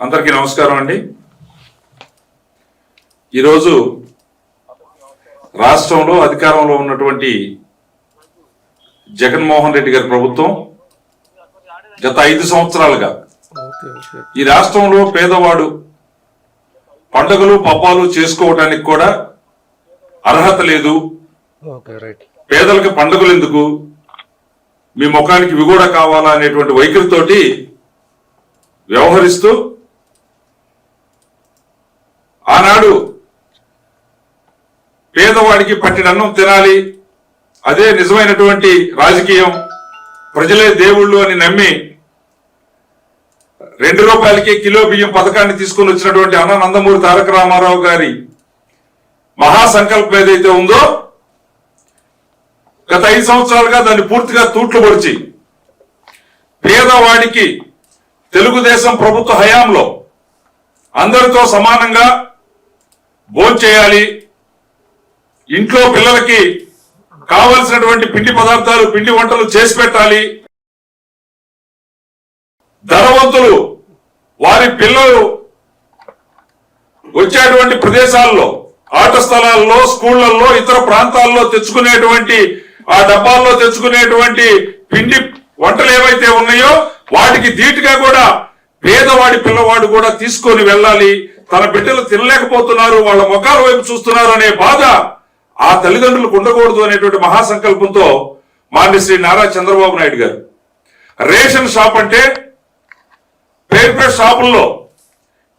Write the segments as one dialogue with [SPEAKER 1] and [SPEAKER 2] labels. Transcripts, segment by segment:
[SPEAKER 1] అందరికీ నమస్కారం అండి. ఈరోజు రాష్ట్రంలో అధికారంలో ఉన్నటువంటి జగన్మోహన్ రెడ్డి గారి ప్రభుత్వం గత ఐదు సంవత్సరాలుగా ఈ రాష్ట్రంలో పేదవాడు పండుగలు పబ్బాలు చేసుకోవడానికి కూడా అర్హత లేదు. పేదలకు పండుగలు ఎందుకు? మీ ముఖానికి ఇవి కూడా కావాలా అనేటువంటి వైఖరితోటి వ్యవహరిస్తూ ఆనాడు పేదవాడికి పట్టినన్నం తినాలి. అదే నిజమైనటువంటి రాజకీయం. ప్రజలే దేవుళ్ళు అని నమ్మి రెండు రూపాయలకి కిలో బియ్యం పథకాన్ని తీసుకొని వచ్చినటువంటి అన్న నందమూరి తారక రామారావు గారి మహాసంకల్పం ఏదైతే ఉందో గత ఐదు సంవత్సరాలుగా దాన్ని పూర్తిగా తూట్లు పొడిచి పేదవాడికి తెలుగుదేశం ప్రభుత్వ హయాంలో అందరితో సమానంగా భోంచేయాలి ఇంట్లో పిల్లలకి కావలసినటువంటి పిండి పదార్థాలు పిండి వంటలు చేసి పెట్టాలి. ధనవంతులు వారి పిల్లలు వచ్చేటువంటి ప్రదేశాల్లో ఆట స్థలాల్లో స్కూళ్ళలో ఇతర ప్రాంతాల్లో తెచ్చుకునేటువంటి ఆ డబ్బాల్లో తెచ్చుకునేటువంటి పిండి వంటలు ఏవైతే ఉన్నాయో వాటికి ధీటుగా కూడా పేదవాడి పిల్లవాడు కూడా తీసుకొని వెళ్ళాలి. తన బిడ్డలు తినలేకపోతున్నారు వాళ్ళ ముఖాల వైపు చూస్తున్నారు అనే బాధ ఆ తల్లిదండ్రులకు ఉండకూడదు అనేటువంటి మహాసంకల్పంతో మాన్యశ్రీ నారా చంద్రబాబు నాయుడు గారు. రేషన్ షాప్ అంటే పేరు షాపుల్లో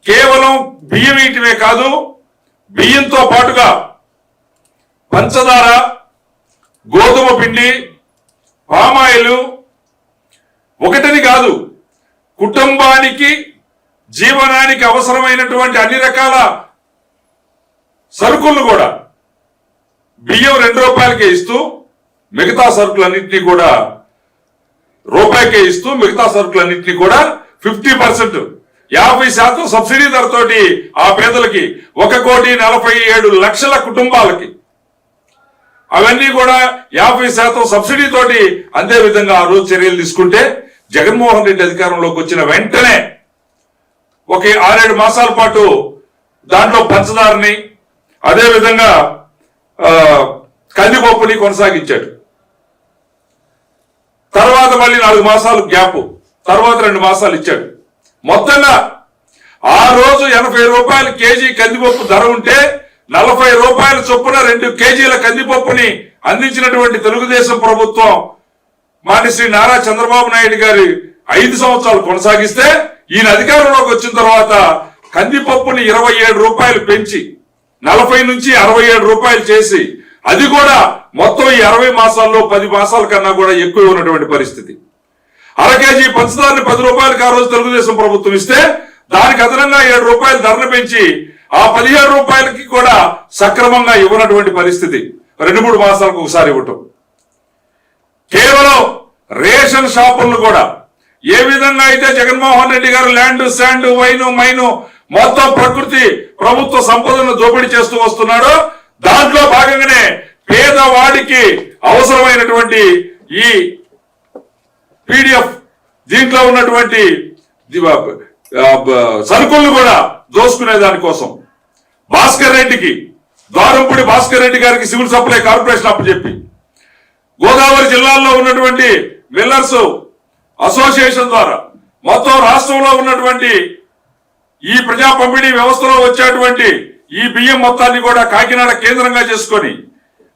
[SPEAKER 1] కేవలం బియ్యం ఇయటమే కాదు బియ్యంతో పాటుగా పంచదార గోధుమ పిండి పామాయిలు ఒకటిని కాదు కుటుంబానికి జీవనానికి అవసరమైనటువంటి అన్ని రకాల సరుకులను కూడా బియ్యం రెండు రూపాయలకే ఇస్తూ మిగతా సరుకులన్నింటినీ కూడా రూపాయికే ఇస్తూ మిగతా సరుకులన్నింటినీ కూడా ఫిఫ్టీ పర్సెంట్ యాభై శాతం సబ్సిడీ ధరతోటి ఆ పేదలకి ఒక కోటి నలభై ఏడు లక్షల కుటుంబాలకి. అవన్నీ కూడా యాభై శాతం సబ్సిడీతోటి అందే విధంగా ఆ రోజు చర్యలు తీసుకుంటే జగన్మోహన్ రెడ్డి అధికారంలోకి వచ్చిన వెంటనే ఒక ఆరేడు మాసాల పాటు దాంట్లో పంచదారని అదే విధంగా కందిపప్పుని కొనసాగించాడు. తర్వాత మళ్ళీ నాలుగు మాసాలు గ్యాప్ తర్వాత రెండు మాసాలు ఇచ్చాడు. మొత్తంగా ఆ రోజు ఎనభై రూపాయల కేజీ కందిపప్పు ధర ఉంటే నలభై రూపాయల చొప్పున రెండు కేజీల కందిపప్పుని అందించినటువంటి తెలుగుదేశం ప్రభుత్వం మాని శ్రీ నారా చంద్రబాబు నాయుడు గారి ఐదు సంవత్సరాలు కొనసాగిస్తే ఈయన అధికారంలోకి వచ్చిన తర్వాత కందిపప్పుని ఇరవై ఏడు రూపాయలు పెంచి నలభై నుంచి అరవై ఏడు రూపాయలు చేసి అది కూడా మొత్తం ఈ అరవై మాసాల్లో పది మాసాల కన్నా కూడా ఎక్కువ ఉన్నటువంటి పరిస్థితి. అర కేజీ పంచదారని పది రూపాయలకు ఆ రోజు తెలుగుదేశం ప్రభుత్వం ఇస్తే దానికి అదనంగా ఏడు రూపాయలు ధరను పెంచి ఆ పదిహేడు రూపాయలకి కూడా సక్రమంగా ఇవ్వనటువంటి పరిస్థితి. రెండు మూడు మాసాలకు ఒకసారి ఇవ్వటం. కేవలం రేషన్ షాపులను కూడా ఏ విధంగా అయితే జగన్మోహన్ రెడ్డి గారు ల్యాండ్ శాండ్ వైను మైను మొత్తం ప్రకృతి ప్రభుత్వ సంపదను దోపిడీ చేస్తూ వస్తున్నాడో దాంట్లో భాగంగానే పేదవాడికి అవసరమైనటువంటి ఈ పీడిఎఫ్ దీంట్లో ఉన్నటువంటి సరుకులను కూడా దోసుకునే దానికోసం. భాస్కర్ రెడ్డికి ద్వారంపూడి భాస్కర్ రెడ్డి గారికి సివిల్ సప్లై కార్పొరేషన్ అప్పచెప్పి. గోదావరి జిల్లాల్లో ఉన్నటువంటి మిల్లర్స్ అసోసియేషన్ ద్వారా మొత్తం రాష్ట్రంలో ఉన్నటువంటి ఈ ప్రజా పంపిణీ వ్యవస్థలో వచ్చేటువంటి ఈ బియ్యం మొత్తాన్ని కూడా కాకినాడ కేంద్రంగా చేసుకొని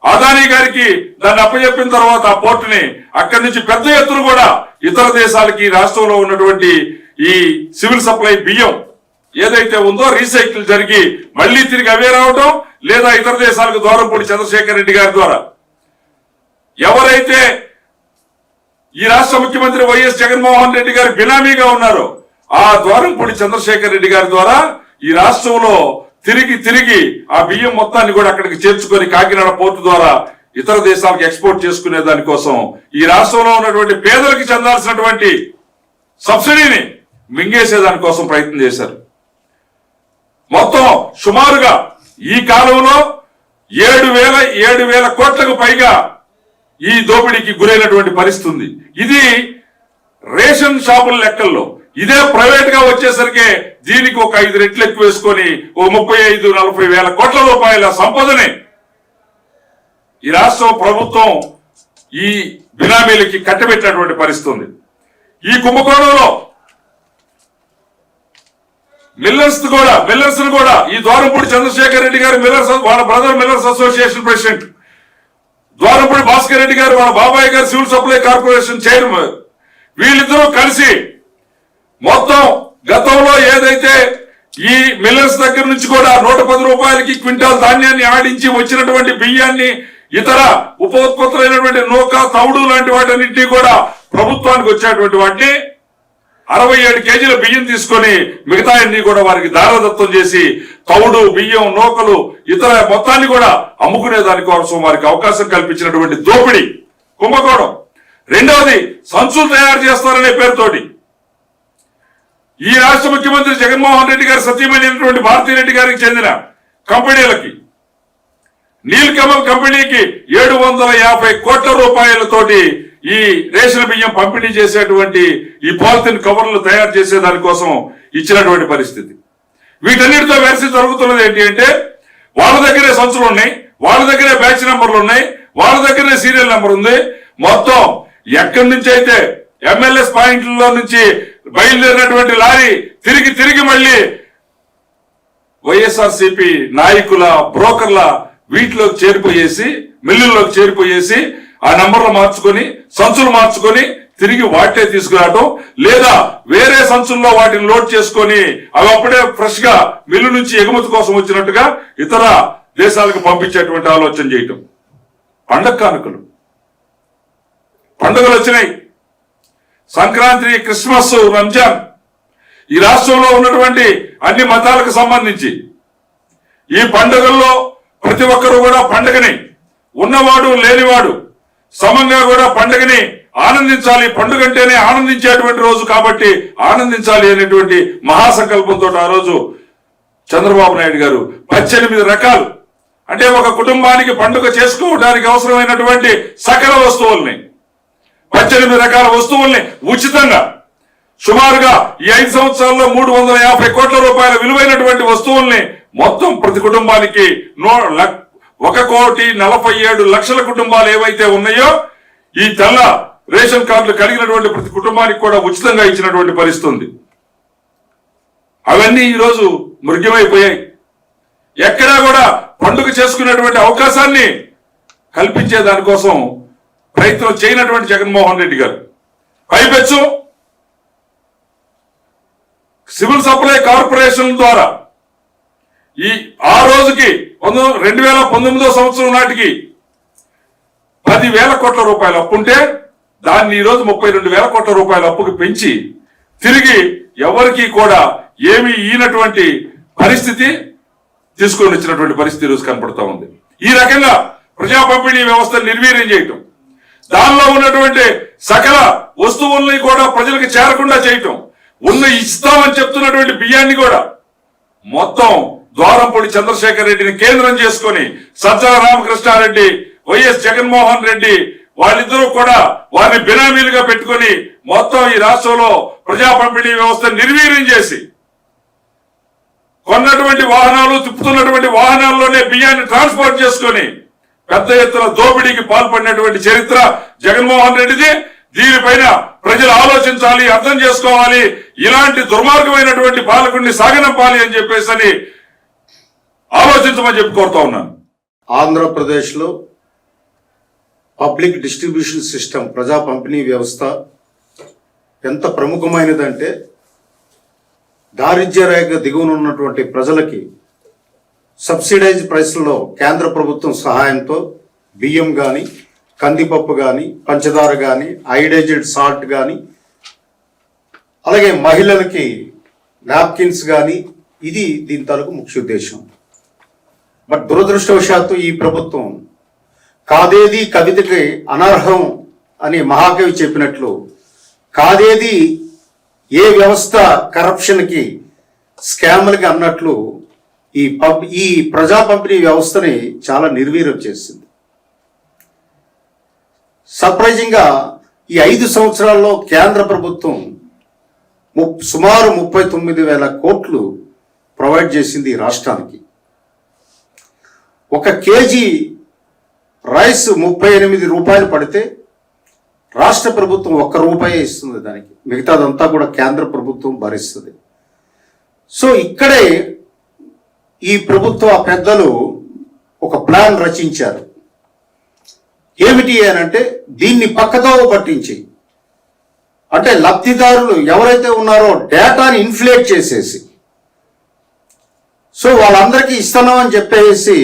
[SPEAKER 1] అదానీ గారికి దాన్ని అప్పచెప్పిన తర్వాత ఆ పోర్టుని అక్కడి నుంచి పెద్ద ఎత్తున కూడా ఇతర దేశాలకి రాష్ట్రంలో ఉన్నటువంటి ఈ సివిల్ సప్లై బియ్యం ఏదైతే ఉందో రీసైకిల్ జరిగి మళ్ళీ తిరిగి అవే రావటం లేదా ఇతర దేశాలకు దూరం పొడి చంద్రశేఖర్ రెడ్డి గారి ద్వారా. ఎవరైతే ఈ రాష్ట్ర ముఖ్యమంత్రి వైఎస్ జగన్మోహన్ రెడ్డి గారు బినామీగా ఉన్నారు. ఆ ద్వారంపూడి చంద్రశేఖర్ రెడ్డి గారి ద్వారా ఈ రాష్ట్రంలో తిరిగి తిరిగి ఆ బియ్యం మొత్తాన్ని కూడా అక్కడికి చేర్చుకొని కాకినాడ పోర్టు ద్వారా ఇతర దేశాలకు ఎక్స్పోర్ట్ చేసుకునే దానికోసం ఈ రాష్ట్రంలో ఉన్నటువంటి పేదలకు చెందాల్సినటువంటి సబ్సిడీని మింగేసే దానికోసం ప్రయత్నం చేశారు. మొత్తం సుమారుగా ఈ కాలంలో ఏడు వేల ఏడు వేల కోట్లకు పైగా ఈ దోపిడీకి గురైనటువంటి పరిస్థితి ఉంది. ఇది రేషన్ షాపుల లెక్కల్లో. ఇదే ప్రైవేట్గా వచ్చేసరికి దీనికి ఒక ఐదు రెట్లు ఎక్కువ వేసుకొని ఓ ముప్పై ఐదు నలభై వేల కోట్ల రూపాయల సంపదని. ఈ రాష్ట్ర ప్రభుత్వం ఈ బినామీలకి కట్టబెట్టినటువంటి పరిస్థితి ఉంది. ఈ కుంభకోణంలో మిల్లర్స్ కూడా మిల్లర్స్ కూడా ఈ ద్వారంపూడి చంద్రశేఖర్ రెడ్డి గారు మిల్లర్స్ వాళ్ళ brother millers association president Dwarapudi Bhaskar Reddy garu మన బాబాయ్ గారు సివిల్ సప్లై కార్పొరేషన్ చైర్మన్. వీళ్ళిద్దరూ కలిసి మొత్తం గతంలో ఏదైతే ఈ మిల్లర్స్ దగ్గర నుంచి కూడా నూట పది రూపాయలకి క్వింటాల్ ధాన్యాన్ని ఆడించి వచ్చినటువంటి బియ్యాన్ని ఇతర ఉప ఉత్పత్తులైనటువంటి నూక తవుడు లాంటి వాటన్నింటినీ కూడా ప్రభుత్వానికి వచ్చేటువంటి వాటిని అరవై ఏడు కేజీల బియ్యం తీసుకొని మిగతా అన్ని కూడా వారికి దారదత్వం చేసి తౌడు బియ్యం నూకలు ఇతర మొత్తాన్ని కూడా అమ్ముకునే దానికోసం వారికి అవకాశం కల్పించినటువంటి దోపిడీ. కుంభకోణం. రెండవది సంచులు తయారు చేస్తారనే పేరుతోటి. ఈ రాష్ట్ర ముఖ్యమంత్రి జగన్మోహన్ రెడ్డి గారి సత్యమైనటువంటి భారతీ రెడ్డి గారికి చెందిన కంపెనీలకి నీల్ కమల్ కంపెనీకి ఏడు వందల యాభై కోట్ల రూపాయలతోటి ఈ రేషన్ బియ్యం పంపిణీ చేసేటువంటి ఈ పాలిథిన్ కవర్లు తయారు చేసే దానికోసం ఇచ్చినటువంటి పరిస్థితి. వీటన్నిటితో వేసి జరుగుతున్నది ఏంటి అంటే వాళ్ళ దగ్గరే సంచులు ఉన్నాయి వాళ్ళ దగ్గరే బ్యాచ్ నెంబర్లు ఉన్నాయి వాళ్ళ దగ్గరే సీరియల్ నెంబర్ ఉంది. మొత్తం ఎక్కడి నుంచి అయితే ఎంఎల్ఎస్ పాయింట్లలో నుంచి బయలుదేరినటువంటి లారీ తిరిగి తిరిగి మళ్ళీ వైఎస్ఆర్సిపి నాయకుల బ్రోకర్ల వీటిలోకి చేరిపోయేసి మిల్లుల్లోకి చేరిపోయేసి ఆ నంబర్లు మార్చుకొని సంచులు మార్చుకొని తిరిగి వాటే తీసుకురావటం లేదా వేరే సంచుల్లో వాటిని లోడ్ చేసుకొని అవి అప్పుడే ఫ్రెష్గా మిల్లు నుంచి ఎగుమతి కోసం వచ్చినట్టుగా ఇతర దేశాలకు పంపించేటువంటి ఆలోచన చేయటం. పండగ కానుకలు. పండుగలు వచ్చినాయి. సంక్రాంతి క్రిస్మస్ రంజాన్ ఈ రాష్ట్రంలో ఉన్నటువంటి అన్ని మతాలకు సంబంధించి ఈ పండుగల్లో ప్రతి ఒక్కరూ కూడా పండుగని ఉన్నవాడు లేనివాడు సమంగా కూడా పండుగని ఆనందించాలి. పండుగ అంటేనే ఆనందించేటువంటి రోజు కాబట్టి ఆనందించాలి అనేటువంటి మహాసంకల్పంతో ఆ రోజు చంద్రబాబు నాయుడు గారు పద్దెనిమిది రకాలు. అంటే ఒక కుటుంబానికి పండుగ చేసుకోవడానికి అవసరమైనటువంటి సకల వస్తువుల్ని పద్దెనిమిది రకాల వస్తువుల్ని ఉచితంగా సుమారుగా ఈ ఐదు సంవత్సరాల్లో మూడు వందల యాభై కోట్ల రూపాయల విలువైనటువంటి వస్తువుల్ని మొత్తం ప్రతి కుటుంబానికి నో లక్- ఒక కోటి నలభై ఏడు లక్షల కుటుంబాలు ఏవైతే ఉన్నాయో ఈ తెల్ల రేషన్ కార్డులు కలిగినటువంటి ప్రతి కుటుంబానికి కూడా ఉచితంగా ఇచ్చినటువంటి పరిస్థితి ఉంది అవన్నీ ఈరోజు మృగ్యమైపోయాయి. ఎక్కడా కూడా పండుగ చేసుకునేటువంటి అవకాశాన్ని కల్పించే దానికోసం ప్రయత్నం చేయనటువంటి జగన్మోహన్ రెడ్డి గారు. పైపెచ్చు. సివిల్ సప్లై కార్పొరేషన్ ద్వారా ఈ ఆ రోజుకి పంతొమ్మిది రెండు వేల పంతొమ్మిదో సంవత్సరం నాటికి పది వేల కోట్ల రూపాయల అప్పు ఉంటే దాన్ని ఈ రోజు ముప్పై రెండు వేల కోట్ల రూపాయల అప్పుకి పెంచి తిరిగి ఎవరికి కూడా ఏమీ ఈనటువంటి పరిస్థితి తీసుకొని వచ్చినటువంటి పరిస్థితి ఈరోజు కనపడతా ఉంది. ఈ రకంగా ప్రజా పంపిణీ వ్యవస్థ నిర్వీర్యం చేయటం దానిలో ఉన్నటువంటి సకల వస్తువుల్ని కూడా ప్రజలకు చేరకుండా చేయటం ఉన్న ఇస్తామని చెప్తున్నటువంటి బియ్యాన్ని కూడా మొత్తం ద్వారంపూడి చంద్రశేఖర్ రెడ్డిని కేంద్రం చేసుకుని సజ్జల రామకృష్ణారెడ్డి వైఎస్ జగన్మోహన్ రెడ్డి వాళ్ళిద్దరూ కూడా వారిని బినామీలుగా పెట్టుకొని మొత్తం ఈ రాష్ట్రంలో ప్రజా పంపిణీ వ్యవస్థ నిర్వీర్యం చేసి కొన్నటువంటి వాహనాలు తిప్పుతున్నటువంటి వాహనాల్లోనే బియ్యాన్ని ట్రాన్స్పోర్ట్ చేసుకొని పెద్ద ఎత్తున దోపిడీకి పాల్పడినటువంటి చరిత్ర జగన్మోహన్ రెడ్డిది. దీనిపైన ప్రజలు ఆలోచించాలి అర్థం చేసుకోవాలి. ఇలాంటి దుర్మార్గమైనటువంటి పాలకుడిని సాగనంపాలి అని చెప్పేసి అని ఆలోచించమని చెప్పి కోరుతా ఉన్నాను.
[SPEAKER 2] ఆంధ్రప్రదేశ్లో పబ్లిక్ డిస్ట్రిబ్యూషన్ సిస్టమ్ ప్రజా పంపిణీ వ్యవస్థ ఎంత ప్రముఖమైనదంటే దారిద్ర్య రేఖ దిగువన ఉన్నటువంటి ప్రజలకి సబ్సిడైజ్ ప్రైస్లలో కేంద్ర ప్రభుత్వం సహాయంతో బియ్యం కానీ కందిపప్పు కానీ పంచదార కానీ ఐడైజెడ్ సాల్ట్ కానీ అలాగే మహిళలకి నాప్కిన్స్ కానీ ఇది దీని తాలూకు ముఖ్య ఉద్దేశం. బట్ దురదృష్టవశాత్తు ఈ ప్రభుత్వం కాదేది కవితకి అనర్హం అని మహాకవి చెప్పినట్లు కాదేది ఏ వ్యవస్థ కరప్షన్కి స్కామ్లకి అన్నట్లు ఈ పబ్ ఈ ప్రజా పంపిణీ వ్యవస్థని చాలా నిర్వీర్యం చేసింది. సర్ప్రైజింగ్గా ఈ ఐదు సంవత్సరాల్లో కేంద్ర ప్రభుత్వం ము- సుమారు ముప్పై తొమ్మిది వేల కోట్లు ప్రొవైడ్ చేసింది రాష్ట్రానికి. ఒక కేజీ రైస్ ముప్పై ఎనిమిది రూపాయలు పడితే రాష్ట్ర ప్రభుత్వం ఒక్క రూపాయి ఇస్తుంది దానికి. మిగతాదంతా కూడా కేంద్ర ప్రభుత్వం భరిస్తుంది. సో ఇక్కడే ఈ ప్రభుత్వ పెద్దలు ఒక ప్లాన్ రచించారు. ఏమిటి అని అంటే దీన్ని పక్కతో పట్టించి అంటే లబ్ధిదారులు ఎవరైతే ఉన్నారో డేటాని ఇన్ఫ్లేట్ చేసేసి సో వాళ్ళందరికీ ఇస్తున్నామని చెప్పేసి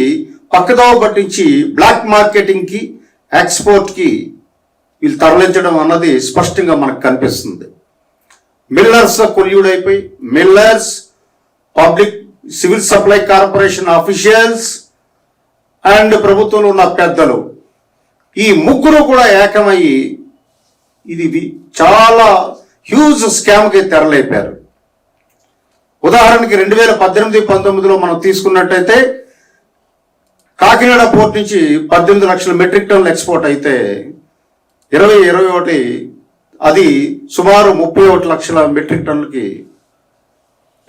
[SPEAKER 2] పక్కదోవ పట్టించి బ్లాక్ మార్కెటింగ్కి ఎక్స్పోర్ట్కి వీళ్ళు తరలించడం అన్నది స్పష్టంగా మనకు కనిపిస్తుంది. Millers కొల్యూడైపోయి millers public civil supply corporation officials and ప్రభుత్వంలో ఉన్న పెద్దలు. ఈ ముగ్గురు కూడా ఏకమయ్యి ఇది చాలా హ్యూజ్ స్కామ్కి తెరలేపారు. ఉదాహరణకి రెండు వేల పద్దెనిమిది పంతొమ్మిదిలో మనం తీసుకున్నట్టయితే కాకినాడ పోర్ట్ నుంచి పద్దెనిమిది లక్షల మెట్రిక్ టన్నులు ఎక్స్పోర్ట్ అయితే ఇరవై ఇరవై ఒకటి అది సుమారు ముప్పై ఒకటి లక్షల మెట్రిక్ టన్నులకి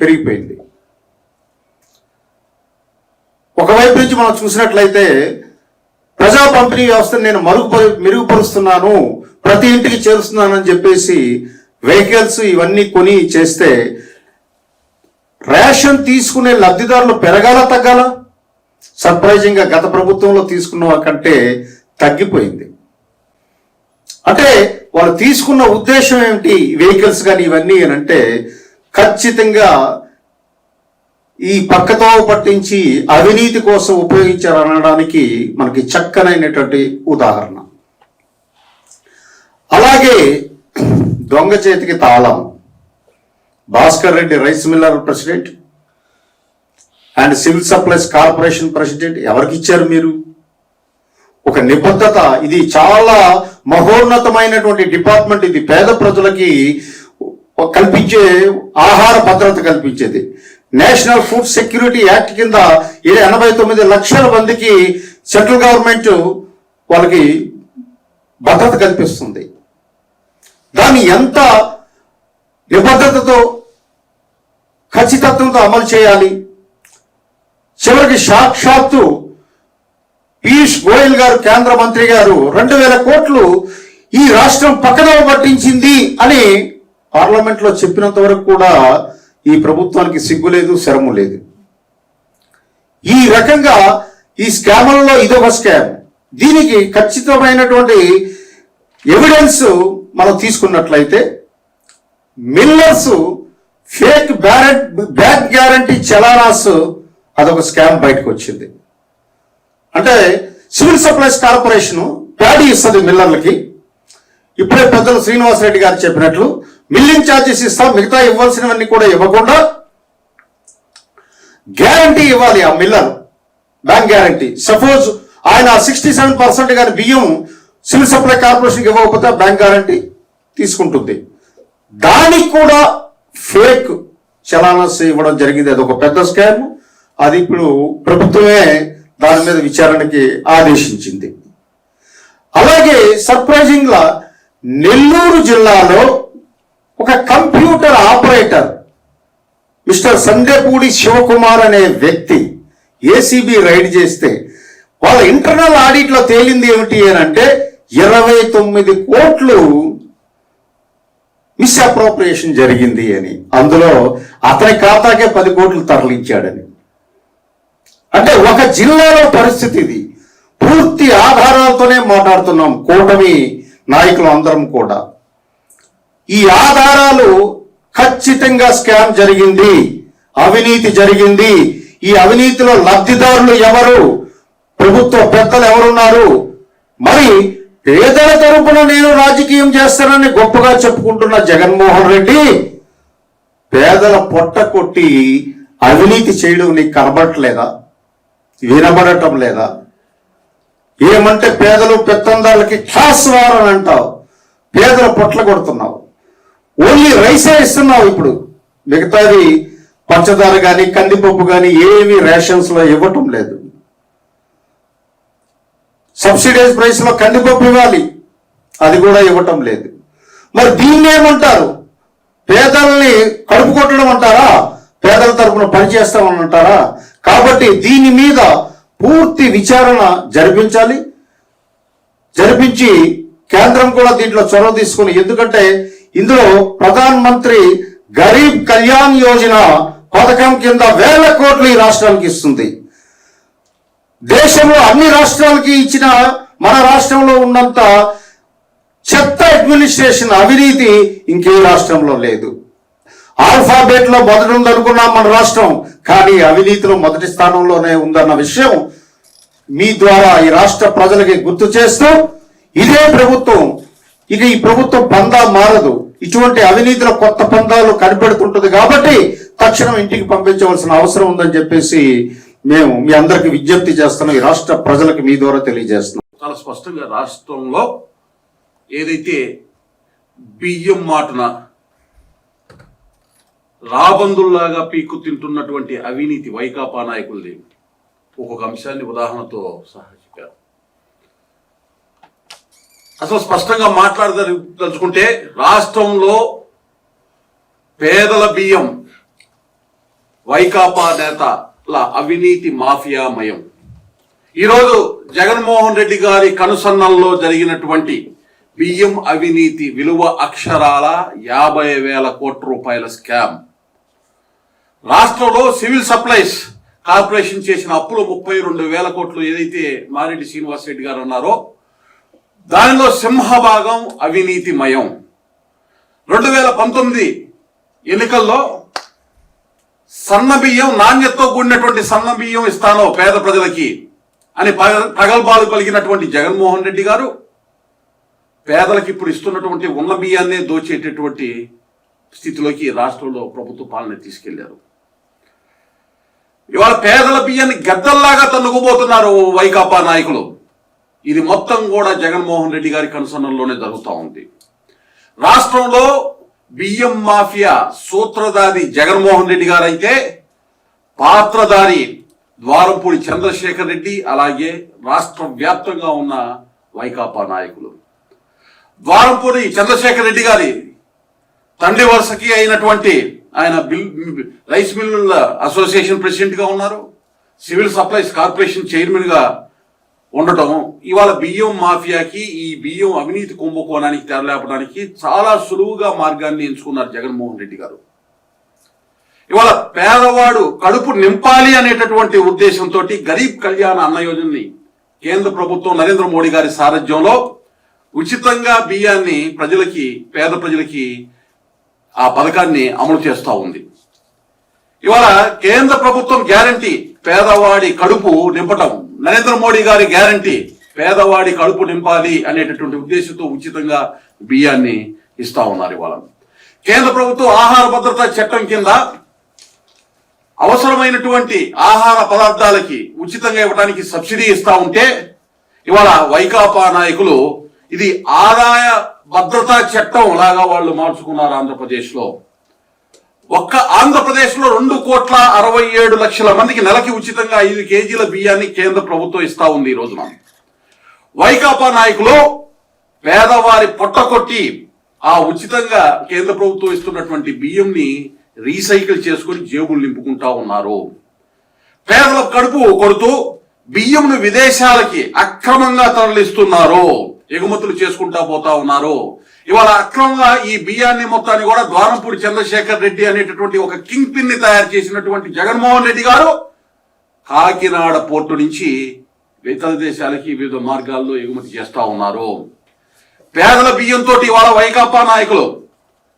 [SPEAKER 2] పెరిగిపోయింది. ఒకవైపు నుంచి మనం చూసినట్లయితే ప్రజా పంపిణీ వ్యవస్థను నేను మరుగుపరు మెరుగుపరుస్తున్నాను ప్రతి ఇంటికి చేరుస్తున్నానని చెప్పేసి వెహికల్స్ ఇవన్నీ కొని చేస్తే రేషన్ తీసుకునే లబ్ధిదారులు పెరగాల తగ్గాలా? సర్ప్రైజింగ్గా గత ప్రభుత్వంలో తీసుకున్న కంటే తగ్గిపోయింది. అంటే వాళ్ళు తీసుకున్న ఉద్దేశం ఏమిటి? వెహికల్స్ కానీ ఇవన్నీ అని అంటే ఖచ్చితంగా ఈ పక్కతో పట్టించి అవినీతి కోసం ఉపయోగించారు అనడానికి మనకి చక్కనైనటువంటి ఉదాహరణ. అలాగే దొంగ చేతికి తాళం. Bhaskar Reddy rice miller president. And civil supplies corporation president ఎవరికి ఇచ్చారు మీరు? ఒక నిబద్ధత ఇది చాలా మహోన్నతమైనటువంటి డిపార్ట్మెంట్ ఇది పేద ప్రజలకి కల్పించే ఆహార భద్రత కల్పించేది. నేషనల్ ఫుడ్ సెక్యూరిటీ యాక్ట్ కింద ఎనభై తొమ్మిది లక్షల మందికి సెంట్రల్ గవర్నమెంట్ వాళ్ళకి భద్రత కల్పిస్తుంది. దాన్ని ఎంత నిబద్ధతతో ఖచ్చితత్వంతో అమలు చేయాలి? చివరికి సాక్షాత్తు పీయూష్ గోయల్ గారు కేంద్ర మంత్రి గారు రెండు వేల కోట్లు ఈ రాష్ట్రం పక్కన పట్టించింది అని పార్లమెంట్లో చెప్పినంత వరకు కూడా ఈ ప్రభుత్వానికి సిగ్గు లేదు శరము లేదు. ఈ రకంగా ఈ స్కామ్లలో ఇదొక స్కామ్. దీనికి ఖచ్చితమైనటువంటి ఎవిడెన్స్ మనం తీసుకున్నట్లయితే మిల్లర్స్ ఫేక్ బ్యారెంట్ బ్యాక్ గ్యారంటీ చలానాస్ అదొక స్కామ్ బయటకు వచ్చింది అంటే సివిల్ సప్లైస్ కార్పొరేషన్ ప్యాడీ ఇస్తుంది మిల్లర్లకి. ఇప్పుడే పెద్దలు శ్రీనివాసరెడ్డి గారు చెప్పినట్లు మిల్లింగ్ ఛార్జెస్ ఇస్తాం మిగతా ఇవ్వాల్సినవన్నీ కూడా ఇవ్వకుండా గ్యారంటీ ఇవ్వాలి ఆ మిల్లర్. Bank guarantee. సపోజ్ ఆయన సిక్స్టీ సెవెన్ పర్సెంట్ కానీ బియ్యం సివిల్ సప్లై కార్పొరేషన్కి ఇవ్వకపోతే బ్యాంక్ గ్యారంటీ తీసుకుంటుంది. దానికి కూడా ఫేక్ చలానస్ ఇవ్వడం జరిగింది. అది ఒక పెద్ద స్కామ్. అది ఇప్పుడు ప్రభుత్వమే దాని మీద విచారణకి ఆదేశించింది. అలాగే సర్ప్రైజింగ్లా నెల్లూరు జిల్లాలో ఒక computer operator mister Sandepudi Sivakumar అనే వ్యక్తి ఏసీబీ రైడ్ చేస్తే వాళ్ళ ఇంటర్నల్ ఆడిట్లో తేలింది ఏమిటి అని అంటే ఇరవై తొమ్మిది కోట్లు మిస్అప్రోప్రియేషన్ జరిగింది అని. అందులో అతని ఖాతాకే పది కోట్లు తరలించాడని. అంటే ఒక జిల్లాలో పరిస్థితి ఇది. పూర్తి ఆధారాలతోనే మాట్లాడుతున్నాం. కూటమి నాయకులు అందరం కూడా. ఈ ఆధారాలు ఖచ్చితంగా స్కామ్ జరిగింది. అవినీతి జరిగింది. ఈ అవినీతిలో లబ్ధిదారులు ఎవరు? ప్రభుత్వ పెద్దలు ఎవరున్నారు? మరి పేదల తరపున నేను రాజకీయం చేస్తానని గొప్పగా చెప్పుకుంటున్న జగన్మోహన్ రెడ్డి పేదల పొట్ట కొట్టి అవినీతి చేయడం నీకు కనబడట్లేదా? వినబడటం లేదా? ఏమంటే పేదలు పెత్తందారులకి క్లాస్ అని అంటావు. పేదల పొట్ల కొడుతున్నావు. ఓన్లీ రైసే ఇస్తున్నావు ఇప్పుడు. మిగతాది పంచదార కానీ కందిపప్పు కానీ ఏమి రేషన్స్లో ఇవ్వటం లేదు. సబ్సిడైజ్ ప్రైస్లో కందిపప్పు ఇవ్వాలి. అది కూడా ఇవ్వటం లేదు. మరి దీన్ని ఏమంటారు? పేదల్ని కడుపు కొట్టడం అంటారా? పేదల తరపున పనిచేస్తామని అంటారా? కాబట్టి దీని మీద పూర్తి విచారణ జరిపించాలి. జరిపించి కేంద్రం కూడా దీంట్లో చొరవ తీసుకుని ఎందుకంటే ఇందులో ప్రధాన్ మంత్రి గరీబ్ కళ్యాణ్ యోజన పథకం కింద వేల కోట్లు ఈ రాష్ట్రానికి ఇస్తుంది. దేశంలో అన్ని రాష్ట్రాలకి ఇచ్చిన మన రాష్ట్రంలో ఉన్నంత చెత్త అడ్మినిస్ట్రేషన్ అవినీతి ఇంకే రాష్ట్రంలో లేదు. ఆల్ఫాబెట్లో మొదటి ఉందనుకున్నాం మన రాష్ట్రం. కానీ అవినీతిలో మొదటి స్థానంలోనే ఉందన్న విషయం మీ ద్వారా ఈ రాష్ట్ర ప్రజలకి గుర్తు చేస్తూ ఇదే ప్రభుత్వం ఇక ఈ ప్రభుత్వం పందా మారదు. ఇటువంటి అవినీతిలో కొత్త పందాలు కనిపెడుతుంటుంది కాబట్టి తక్షణం ఇంటికి పంపించవలసిన అవసరం ఉందని చెప్పేసి మేము మీ అందరికి విజ్ఞప్తి చేస్తున్నాం ఈ రాష్ట్ర ప్రజలకు మీ ద్వారా తెలియజేస్తున్నాం.
[SPEAKER 3] చాలా స్పష్టంగా రాష్ట్రంలో ఏదైతే బియ్యం మాటన రాబందుల్లాగా పీక్కు తింటున్నటువంటి అవినీతి వైకాపా నాయకులది ఒక్కొక్క అంశాన్ని ఉదాహరణతో సహా చెప్పారు. అసలు స్పష్టంగా మాట్లాడదలుచుకుంటే రాష్ట్రంలో పేదల బియ్యం వైకాపా నేతల అవినీతి మాఫియామయం ఈరోజు జగన్మోహన్ రెడ్డి గారి కనుసన్నల్లో జరిగినటువంటి బియ్యం అవినీతి విలువ అక్షరాల యాభై వేల కోట్ల రూపాయల స్కామ్. రాష్ట్రంలో సివిల్ సప్లైస్ కార్పొరేషన్ చేసిన అప్పులు ముప్పై రెండు వేల కోట్లు ఏదైతే మారెడ్డి శ్రీనివాస్ రెడ్డి గారు అన్నారో దానిలో సింహభాగం అవినీతిమయం. రెండు వేల పంతొమ్మిది ఎన్నికల్లో సన్న బియ్యం నాణ్యతతో కూడినటువంటి సన్న బియ్యం ఇస్తాను పేద ప్రజలకి అని పగ- ప్రగల్భాలు కలిగినటువంటి జగన్మోహన్ రెడ్డి గారు పేదలకు ఇప్పుడు ఇస్తున్నటువంటి ఉన్న బియ్యాన్నే దోచేటటువంటి స్థితిలోకి రాష్ట్రంలో ప్రభుత్వ పాలన తీసుకెళ్ళారు. ఇవాళ పేదల బియ్యాన్ని గద్దల్లాగా తన్నుకుపోతున్నారు వైకాపా నాయకులు. ఇది మొత్తం కూడా జగన్మోహన్ రెడ్డి గారి కనుసన్నల్లోనే జరుగుతూ ఉంది. రాష్ట్రంలో బియ్యం మాఫియా సూత్రధారి జగన్మోహన్ రెడ్డి గారు అయితే పాత్రధారి ద్వారంపూడి చంద్రశేఖర్ రెడ్డి అలాగే రాష్ట్ర వ్యాప్తంగా ఉన్న వైకాపా నాయకులు. ద్వారంపూడి చంద్రశేఖర్ రెడ్డి గారి తండ్రి వరుసకి అయినటువంటి ఆయన బిల్ రైస్ మిల్లుల అసోసియేషన్ ప్రెసిడెంట్గా ఉన్నారు. సివిల్ సప్లైస్ కార్పొరేషన్ చైర్మన్గా ఉండటం. ఇవాళ బియ్యం మాఫియాకి ఈ బియ్యం అవినీతి కుంభకోణానికి తెరలేపడానికి చాలా సులువుగా మార్గాన్ని ఎంచుకున్నారు జగన్మోహన్ రెడ్డి గారు. ఇవాళ పేదవాడు కడుపు నింపాలి అనేటటువంటి ఉద్దేశంతో గరీబ్ కళ్యాణ అన్న యోజనని కేంద్ర ప్రభుత్వం నరేంద్ర మోడీ గారి సారథ్యంలో ఉచితంగా బియ్యాన్ని ప్రజలకి పేద ప్రజలకి ఆ పథకాన్ని అమలు చేస్తూ ఉంది. ఇవాళ కేంద్ర ప్రభుత్వం గ్యారంటీ పేదవాడి కడుపు నింపటం. నరేంద్ర మోడీ గారి గ్యారంటీ పేదవాడి కడుపు నింపాలి అనేటటువంటి ఉద్దేశంతో ఉచితంగా బియ్యాన్ని ఇస్తా ఉన్నారు ఇవాళ. కేంద్ర ప్రభుత్వం ఆహార భద్రతా చట్టం కింద అవసరమైనటువంటి ఆహార పదార్థాలకి ఉచితంగా ఇవ్వడానికి సబ్సిడీ ఇస్తా ఉంటే ఇవాళ వైకాపా నాయకులు ఇది ఆదాయ భద్రతా చట్టం లాగా వాళ్ళు మార్చుకున్నారు ఆంధ్రప్రదేశ్లో ఒక్క ఆంధ్రప్రదేశ్లో రెండు కోట్ల అరవై ఏడు లక్షల మందికి నెలకి ఉచితంగా ఐదు కేజీల బియ్యాన్ని కేంద్ర ప్రభుత్వం ఇస్తా ఉంది ఈ రోజున. వైకాపా నాయకులు పేదవారి పొట్ట కొట్టి ఆ ఉచితంగా కేంద్ర ప్రభుత్వం ఇస్తున్నటువంటి బియ్యంని రీసైకిల్ చేసుకొని జేబులు నింపుకుంటా ఉన్నారు. పేదల కడుపు కొడుతూ బియ్యంను విదేశాలకి అక్రమంగా తరలిస్తున్నారు. ఎగుమతులు చేసుకుంటా పోతా ఉన్నారు. ఇవాళ అక్రమంగా ఈ బియ్యాన్ని మొత్తాన్ని కూడా ద్వారంపూడి చంద్రశేఖర్ రెడ్డి అనేటటువంటి ఒక కింగ్ పిన్ని తయారు చేసినటువంటి జగన్మోహన్ రెడ్డి గారు కాకినాడ పోర్టు నుంచి ఇతర దేశాలకి వివిధ మార్గాల్లో ఎగుమతి చేస్తా ఉన్నారు. పేదల బియ్యంతో ఇవాళ వైకాపా నాయకులు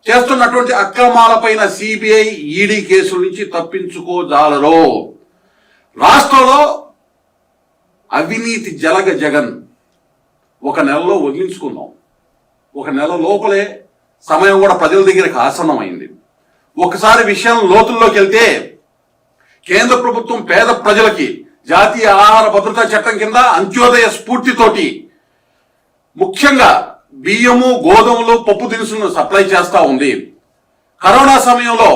[SPEAKER 3] చేస్తున్నటువంటి అక్రమాలపైన సిబిఐ ఈడీ కేసుల నుంచి తప్పించుకోజాలరు. రాష్ట్రంలో అవినీతి జలగ జగన్. ఒక నెలలో వదిలించుకుందాం ఒక నెల లోపలే సమయం కూడా ప్రజల దగ్గరికి ఆసన్నమైంది. ఒకసారి విషయం లోతుల్లోకి వెళ్తే కేంద్ర ప్రభుత్వం పేద ప్రజలకి జాతీయ ఆహార భద్రతా చట్టం కింద అంత్యోదయ స్ఫూర్తితోటి ముఖ్యంగా బియ్యము గోధుమలు పప్పు దినుసులను సప్లై చేస్తూ ఉంది. కరోనా సమయంలో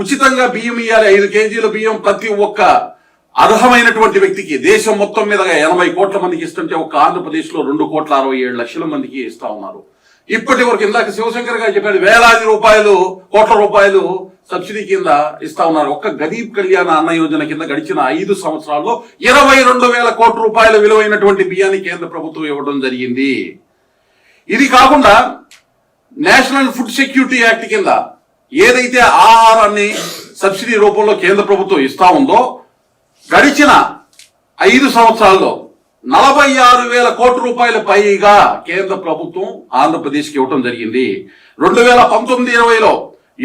[SPEAKER 3] ఉచితంగా బియ్యం ఇవ్వాలి ఐదు కేజీల బియ్యం ప్రతి ఒక్క అర్హమైనటువంటి వ్యక్తికి దేశం మొత్తం మీద ఎనభై కోట్ల మందికి ఇస్తుంటే ఒక ఆంధ్రప్రదేశ్లో రెండు కోట్ల అరవై ఏడు లక్షల మందికి ఇస్తా ఉన్నారు. ఇప్పటి వరకు ఇందాక శివశంకర్ గారు చెప్పాడు వేలాది రూపాయలు కోట్ల రూపాయలు సబ్సిడీ కింద ఇస్తా ఉన్నారు. ఒక్క గరీబ్ కళ్యాణ అన్న యోజన కింద గడిచిన ఐదు సంవత్సరాల్లో ఇరవై రెండు వేల కోట్ల రూపాయల విలువైనటువంటి బియ్యాన్ని కేంద్ర ప్రభుత్వం ఇవ్వడం జరిగింది. ఇది కాకుండా నేషనల్ ఫుడ్ సెక్యూరిటీ యాక్ట్ కింద ఏదైతే ఆహారాన్ని సబ్సిడీ రూపంలో కేంద్ర ప్రభుత్వం ఇస్తా ఉందో గడిచిన ఐదు సంవత్సరాల్లో నలభై ఆరు వేల కోట్ల రూపాయల పైగా కేంద్ర ప్రభుత్వం ఆంధ్రప్రదేశ్కి ఇవ్వడం జరిగింది. రెండు వేల పంతొమ్మిది ఇరవైలో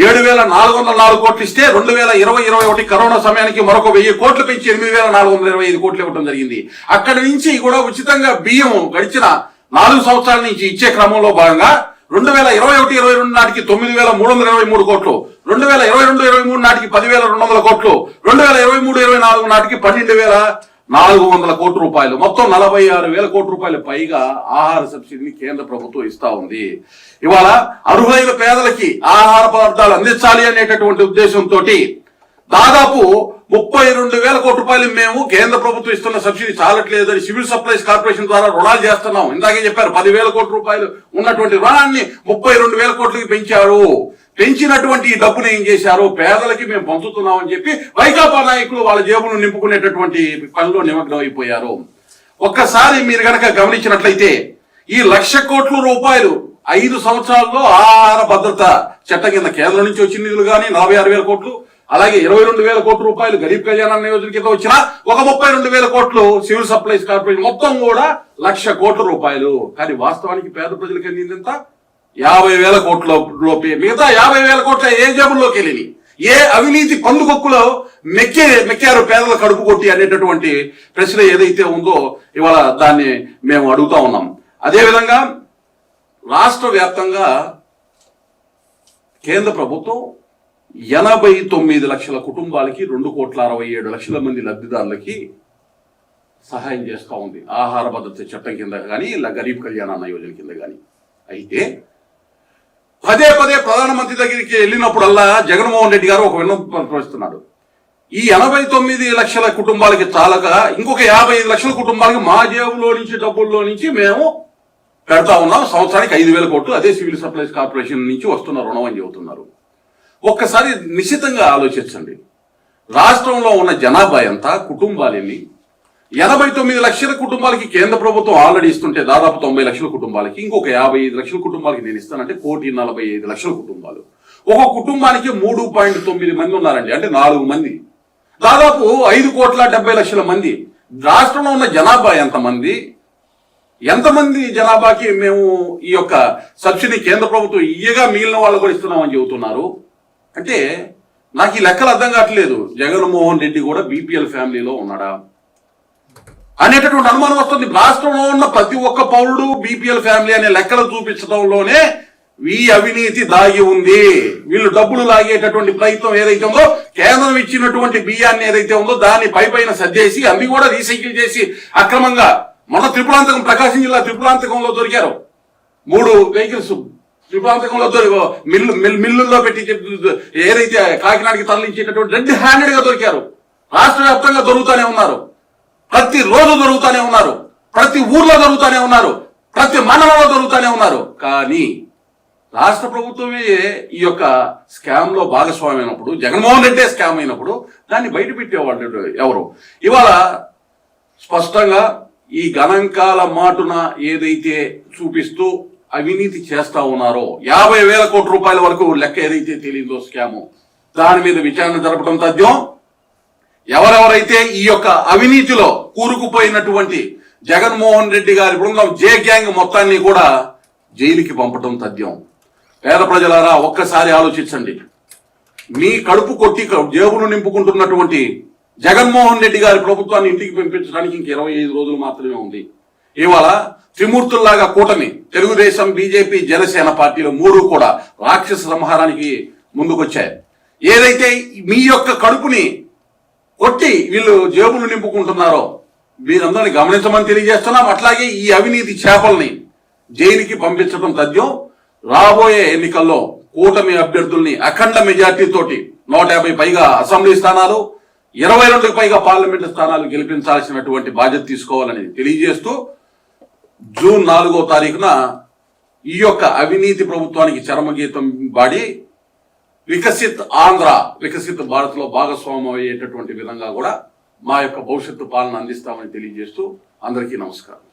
[SPEAKER 3] ఏడు వేల నాలుగు వందల నాలుగు కోట్లు ఇస్తే రెండు వేల ఇరవై ఇరవై ఒకటి కరోనా సమయానికి మరొక వెయ్యి కోట్లు పెంచి ఎనిమిది వేల నాలుగు వందల ఇరవై ఐదు కోట్లు ఇవ్వడం జరిగింది. అక్కడి నుంచి కూడా ఉచితంగా బియ్యం గడిచిన నాలుగు సంవత్సరాల నుంచి ఇచ్చే క్రమంలో భాగంగా రెండు వేల ఇరవై ఒకటి ఇరవై రెండు నాటికి తొమ్మిది వేల మూడు వందల ఇరవై మూడు కోట్లు రెండు వేల ఇరవై రెండు ఇరవై మూడు నాటికి పదివేల రెండు వందల కోట్లు రెండు వేల ఇరవై మూడు ఇరవై నాలుగు నాటికి పన్నెండు వేల నాలుగు వందల కోట్ల రూపాయలు. మొత్తం నలభై ఆరు వేల కోట్ల రూపాయలు పైగా ఆహార సబ్సిడీని కేంద్ర ప్రభుత్వం ఇస్తా ఉంది. ఇవాళ అర్హులైన పేదలకి ఆహార పదార్థాలు అందించాలి అనేటటువంటి ఉద్దేశంతో దాదాపు ముప్పై రెండు వేల కోట్ల రూపాయలు మేము కేంద్ర ప్రభుత్వం ఇస్తున్న సబ్సిడీ చాలట్లేదని సివిల్ సప్లైస్ కార్పొరేషన్ ద్వారా రుణాలు చేస్తున్నాం. ఇందాకే చెప్పారు పదివేల కోట్ల రూపాయలు ఉన్నటువంటి రుణాన్ని ముప్పై రెండు వేల కోట్లకి పెంచారు. పెంచినటువంటి ఈ డబ్బును ఏం చేశారు? పేదలకి మేము పంచుతున్నాం అని చెప్పి వైకాపా నాయకులు వాళ్ళ జేబును నింపుకునేటటువంటి పనిలో నిమగ్నం అయిపోయారు. ఒక్కసారి మీరు కనుక గమనించినట్లయితే ఈ లక్ష కోట్ల రూపాయలు ఐదు సంవత్సరాల్లో ఆహార భద్రత చట్టం కింద కేంద్రం నుంచి వచ్చిన నిధులు కానీ నలభై ఆరు వేల కోట్లు అలాగే ఇరవై రెండు వేల కోట్ల రూపాయలు గరీబ్ కళ్యాణ అన్న యోజన కింద వచ్చిన ఒక ముప్పై రెండు వేల కోట్లు సివిల్ సప్లైస్ కార్పొరేషన్ మొత్తం కూడా లక్ష కోట్ల రూపాయలు. కానీ వాస్తవానికి పేద ప్రజలకు అందింది ఎంత యాభై వేల కోట్ల లోపే. మిగతా యాభై వేల కోట్ల ఏ జేబుల్లోకి వెళ్ళినాయి ఏ అవినీతి పందుకొక్కులో మెక్కే మెక్కారు పేదల కడుపు కొట్టి అనేటటువంటి ప్రశ్న ఏదైతే ఉందో ఇవాళ దాన్ని మేము అడుగుతా ఉన్నాం. అదేవిధంగా రాష్ట్ర వ్యాప్తంగా కేంద్ర ప్రభుత్వం ఎనభై తొమ్మిది లక్షల కుటుంబాలకి రెండు కోట్ల అరవై ఏడు లక్షల మంది లబ్ధిదారులకి సహాయం చేస్తూ ఉంది. ఆహార భద్రత చట్టం కింద కానీ ఇలా గరీబ్ కళ్యాణ అన్న యోజన కింద కానీ అయితే పదే పదే ప్రధానమంత్రి దగ్గరికి వెళ్ళినప్పుడల్లా జగన్మోహన్ రెడ్డి గారు ఒక విన్నపం ప్రవేశిస్తున్నాడు ఈ ఎనభై తొమ్మిది లక్షల కుటుంబాలకి చాలక ఇంకొక యాభై ఐదు లక్షల కుటుంబాలకి మా జేబులో నుంచి డబ్బుల్లో నుంచి మేము పెడతా ఉన్నాం. సంవత్సరానికి ఐదు వేల కోట్లు అదే సివిల్ సప్లైస్ కార్పొరేషన్ నుంచి వస్తున్న రుణం అని చెబుతున్నారు. ఒక్కసారి నిశ్చితంగా ఆలోచించండి. రాష్ట్రంలో ఉన్న జనాభా ఎంత? కుటుంబాలు ఎన్ని? ఎనభై తొమ్మిది లక్షల కుటుంబాలకి కేంద్ర ప్రభుత్వం ఆల్రెడీ ఇస్తుంటే దాదాపు తొంభై లక్షల కుటుంబాలకి ఇంకొక యాభై ఐదు లక్షల కుటుంబాలకి నేను ఇస్తానంటే కోటి నలభై ఐదు లక్షల కుటుంబాలు. ఒక కుటుంబానికి మూడు పాయింట్ తొమ్మిది మంది ఉన్నారండి అంటే నాలుగు మంది. దాదాపు ఐదు కోట్ల డెబ్బై లక్షల మంది. రాష్ట్రంలో ఉన్న జనాభా ఎంతమంది ఎంతమంది జనాభాకి మేము ఈ యొక్క సబ్సిడీ కేంద్ర ప్రభుత్వం ఇయ్యగా మిగిలిన వాళ్ళు కూడా ఇస్తున్నామని చెబుతున్నారు. అంటే నాకు ఈ లెక్కలు అర్థం కావట్లేదు. జగన్మోహన్ రెడ్డి కూడా బీపీఎల్ ఫ్యామిలీలో ఉన్నాడా? అనేటటువంటి అనుమానం వస్తుంది. రాష్ట్రంలో ఉన్న ప్రతి ఒక్క పౌరుడు బీపీఎల్ ఫ్యామిలీ అనే లెక్కలు చూపించడంలోనే ఈ అవినీతి దాగి ఉంది. వీళ్ళు డబ్బులు లాగేటటువంటి ప్రయత్నం ఏదైతే ఉందో కేంద్రం ఇచ్చినటువంటి బియ్యాన్ని ఏదైతే ఉందో దాన్ని పై పైన సర్దేసి అవి కూడా రీసైకిల్ చేసి అక్రమంగా మొన్న త్రిపురాంతకం ప్రకాశం జిల్లా త్రిపురాంతకంలో దొరికారు. మూడు వెహికల్స్ త్రిపురాంతకంలో దొరి మిల్లు మిల్లుల్లో పెట్టి ఏదైతే కాకినాడకి తరలించేటటువంటి రెడ్ హ్యాండెడ్గా దొరికారు. రాష్ట్ర వ్యాప్తంగా దొరుకుతూనే ఉన్నారు. ప్రతి రోజు దొరుకుతూనే ఉన్నారు. ప్రతి ఊర్లో దొరుకుతూనే ఉన్నారు. ప్రతి మండలంలో దొరుకుతూనే ఉన్నారు. కానీ రాష్ట్ర ప్రభుత్వమే ఈ యొక్క స్కామ్లో భాగస్వామి అయినప్పుడు జగన్మోహన్ రెడ్డి స్కామ్ అయినప్పుడు దాన్ని బయట పెట్టేవాళ్ళు ఎవరు? ఇవాళ స్పష్టంగా ఈ గణాంకాల మాటున ఏదైతే చూపిస్తూ అవినీతి చేస్తా ఉన్నారో యాభై వేల కోట్ల రూపాయల వరకు లెక్క ఏదైతే తెలియదో స్కాము దాని మీద విచారణ జరపడం తథ్యం ఎవరెవరైతే ఈ యొక్క అవినీతిలో కూరుకుపోయినటువంటి జగన్మోహన్ రెడ్డి గారి బృందం జే గ్యాంగ్ మొత్తాన్ని కూడా జైలుకి పంపటం తథ్యం పేద ప్రజలారా ఒక్కసారి ఆలోచించండి. మీ కడుపు కొట్టి జేబును నింపుకుంటున్నటువంటి జగన్మోహన్ రెడ్డి గారి ప్రభుత్వాన్ని ఇంటికి పంపించడానికి ఇంక ఇరవై ఐదు రోజులు మాత్రమే ఉంది. ఇవాళ త్రిమూర్తుల్లాగా కూటమి తెలుగుదేశం బీజేపీ జనసేన పార్టీలు మూడు కూడా రాక్షస సంహారానికి ముందుకొచ్చాయి. ఏదైతే మీ యొక్క కడుపుని కొట్టి వీళ్ళు జేబులు నింపుకుంటున్నారో వీరందరిని గమనించమని తెలియజేస్తున్నాం. అట్లాగే ఈ అవినీతి చేపల్ని జైలుకి పంపించడం తథ్యం. రాబోయే ఎన్నికల్లో కూటమి అభ్యర్థుల్ని అఖండ మెజార్టీతోటి నూట యాభై పైగా అసెంబ్లీ స్థానాలు ఇరవై రెండుకి పైగా పార్లమెంటు స్థానాలు గెలిపించాల్సినటువంటి బాధ్యత తీసుకోవాలని తెలియజేస్తూ జూన్ నాలుగో తారీఖున ఈ యొక్క అవినీతి ప్రభుత్వానికి చరమగీతం పాడి వికసిత్ ఆంధ్ర వికసిత్ భారత్లో భాగస్వామ్యం అయ్యేటటువంటి విధంగా కూడా మా యొక్క భవిష్యత్తు పాలన అందిస్తామని తెలియజేస్తూ అందరికీ నమస్కారం.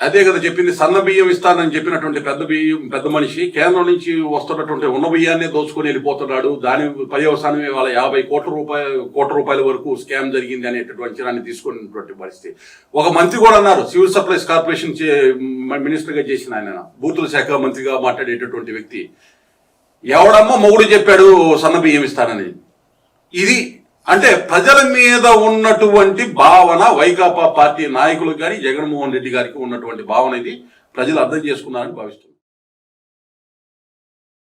[SPEAKER 3] అదే కదా చెప్పింది సన్న బియ్యం ఇస్తానని చెప్పినటువంటి పెద్ద బియ్యం పెద్ద మనిషి కేంద్రం నుంచి వస్తున్నటువంటి ఉన్న బియ్యాన్ని దోచుకొని వెళ్ళిపోతున్నాడు. దాని పర్యవసానమే వాళ్ళ యాభై కోట్ల రూపాయల కోట్ల రూపాయల వరకు స్కామ్ జరిగింది అనేటటువంటి అంచనాన్ని తీసుకున్నటువంటి పరిస్థితి. ఒక మంత్రి కూడా అన్నారు సివిల్ సప్లైస్ కార్పొరేషన్ మినిస్టర్గా చేసిన ఆయన. బూతుల శాఖ మంత్రిగా మాట్లాడేటటువంటి వ్యక్తి. ఎవడమ్మ మొగుడు చెప్పాడు సన్న బియ్యం ఇస్తానని. ఇది అంటే ప్రజల మీద ఉన్నటువంటి భావన వైకాపా పార్టీ నాయకులకు కానీ జగన్మోహన్ రెడ్డి గారికి ఉన్నటువంటి భావన ఇది. ప్రజలు అర్థం చేసుకున్నారని భావిస్తున్నారు